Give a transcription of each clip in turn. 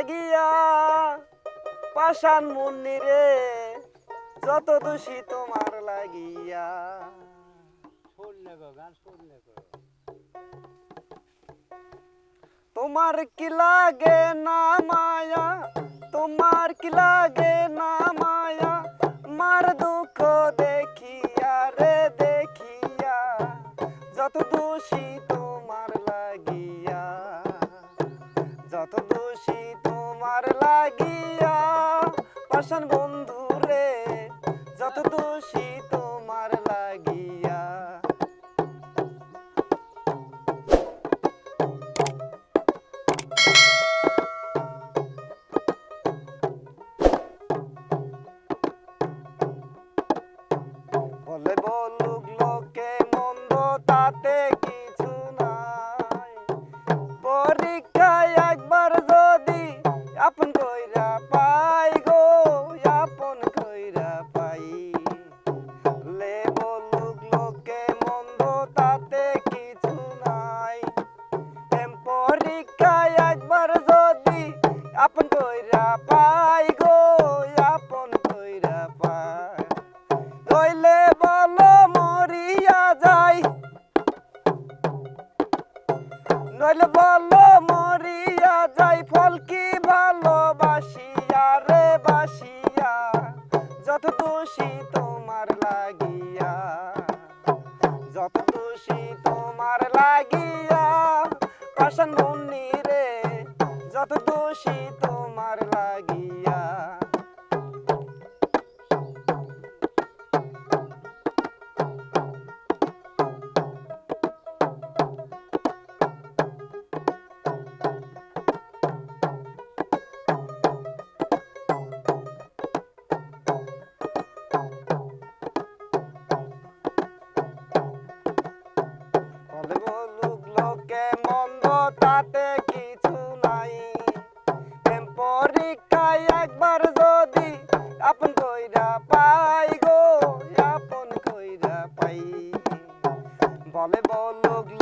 লাগিয়া পাশান মুন্নি রে যত দোষী তোমার লাগিয়া। তোমার কি লাগে না মায়া? তোমার কি লাগে না মায়া? মার দুঃখ দেখিয়া রে দেখিয়া যত দোষী পাশান বন্ধু রে যত দোষী তোমার লাগিয়া। বলে বলুক লোকে মন্দ, তাতে কিছু নাই। পরীক্ষায় একবার যদি আপন কইরা পরীক্ষায় একবার যদি আপন কইরা পাই নইলে বলো মরিয়া যাই নইলে বলো যত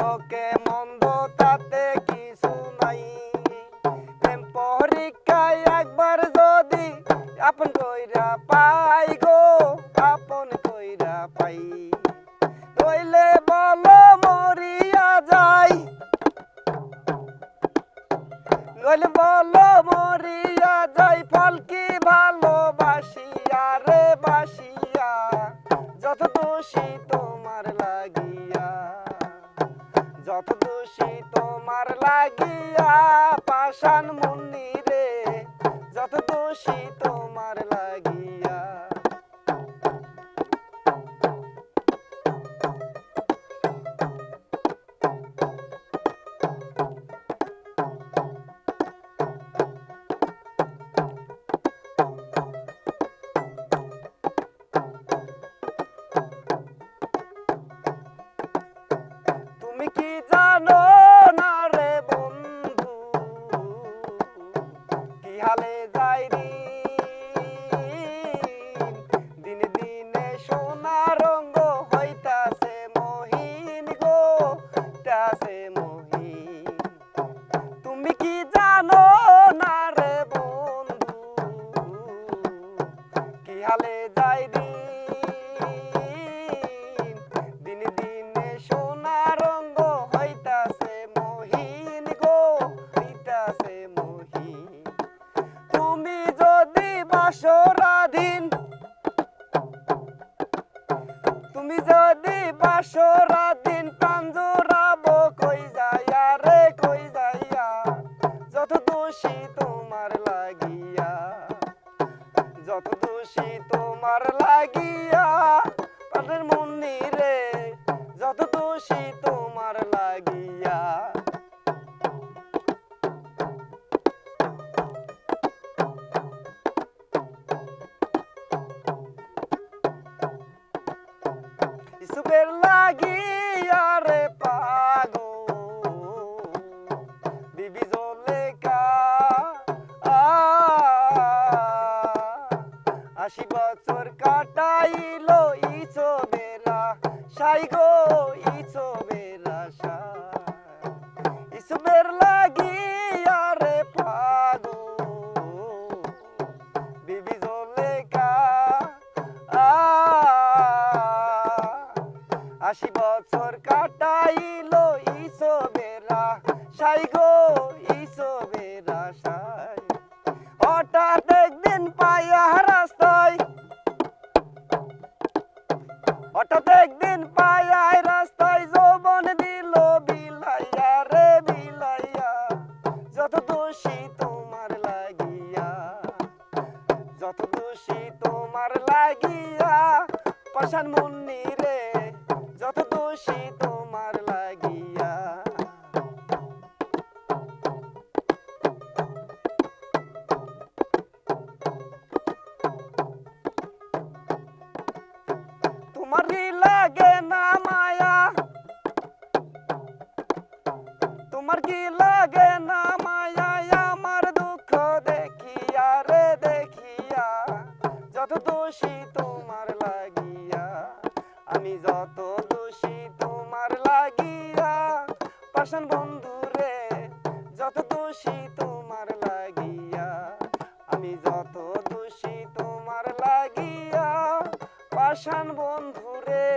লোকে মন্দ তাতে কিছু নাই। পরীক্ষায় একবার যদি আপন কইরা পাই গো, আপন কইরা পাই। বলো মরিয়া যাই। মরিয়া যাই ভালোবাসিয়া রে বাসিয়া। যত দোষী দোষী তোমার লাগিয়া পাশান মুন্নি রে যত দোষী তোমার লাগিয়া বাসরাধীন তুমি যদি বাসরাধীন পাঞ্জরাব কই যাইয়া রে, কই যাইয়া? যত দোষী তোমার লাগিয়া, যত দোষী তোমার লাগিয়া পাটের মুন্নি রে যত দোষী তোমার লাগিয়া। আশি বছর কাটাইলো ইছো বেলা সাই গো ইছো বেলা ইসবের লাগি আরে পাগো বিবি জলেকা আশি বছর কাটাইলো ইছো বেলা সাই গো ইছো বেলা সাই। হঠাৎ একদিন পাই আর হঠাৎ একদিন পাইয়াই রাস্তায় যৌবন দিল, বিলাইয়া রে, বিলাইয়া। যত দোষী তোমার লাগিয়া, যত দোষী তোমার লাগিয়া পাশান মুন্নি তোমার কি লাগে না মায়া তোমার কি লাগে না মায়া আমার দুঃখ দেখিয়া রে দেখিয়া যত দোষী তোমার লাগিয়া আমি যত দোষী তোমার লাগিয়া পাশান পাশান বন্ধুরে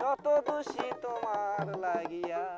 যত দোষী তোমার লাগিয়া।